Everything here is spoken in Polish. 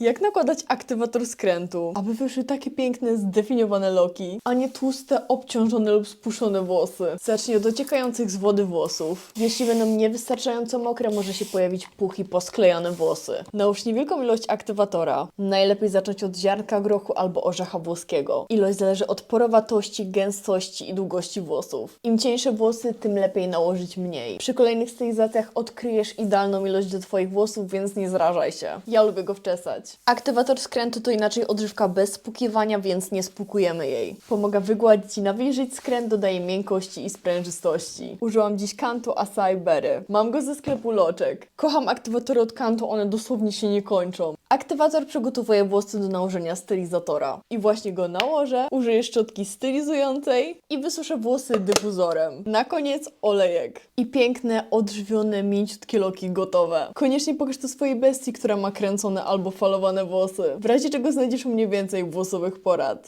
Jak nakładać aktywator skrętu, aby wyszły takie piękne, zdefiniowane loki, a nie tłuste, obciążone lub spuszczone włosy? Zacznij od dociekających z wody włosów. Jeśli będą niewystarczająco mokre, może się pojawić puch i posklejone włosy. Nałóż niewielką ilość aktywatora. Najlepiej zacząć od ziarnka grochu albo orzecha włoskiego. Ilość zależy od porowatości, gęstości i długości włosów. Im cieńsze włosy, tym lepiej nałożyć mniej. Przy kolejnych stylizacjach odkryjesz idealną ilość do Twoich włosów, więc nie zrażaj się. Ja lubię go wczesać. Aktywator skrętu to inaczej odżywka bez spukiwania, więc nie spukujemy jej. Pomaga wygładzić i nawilżyć skręt, dodaje miękkości i sprężystości. Użyłam dziś Kantu Acai Berry. Mam go ze sklepu Loczek. Kocham aktywatory od Kantu, one dosłownie się nie kończą. Aktywator przygotowuje włosy do nałożenia stylizatora. I właśnie go nałożę, użyję szczotki stylizującej i wysuszę włosy dyfuzorem. Na koniec olejek. I piękne, odżywione, mięciutkie loki gotowe. Koniecznie pokaż to swojej bestii, która ma kręcone albo falowane włosy. W razie czego znajdziesz u mnie więcej włosowych porad.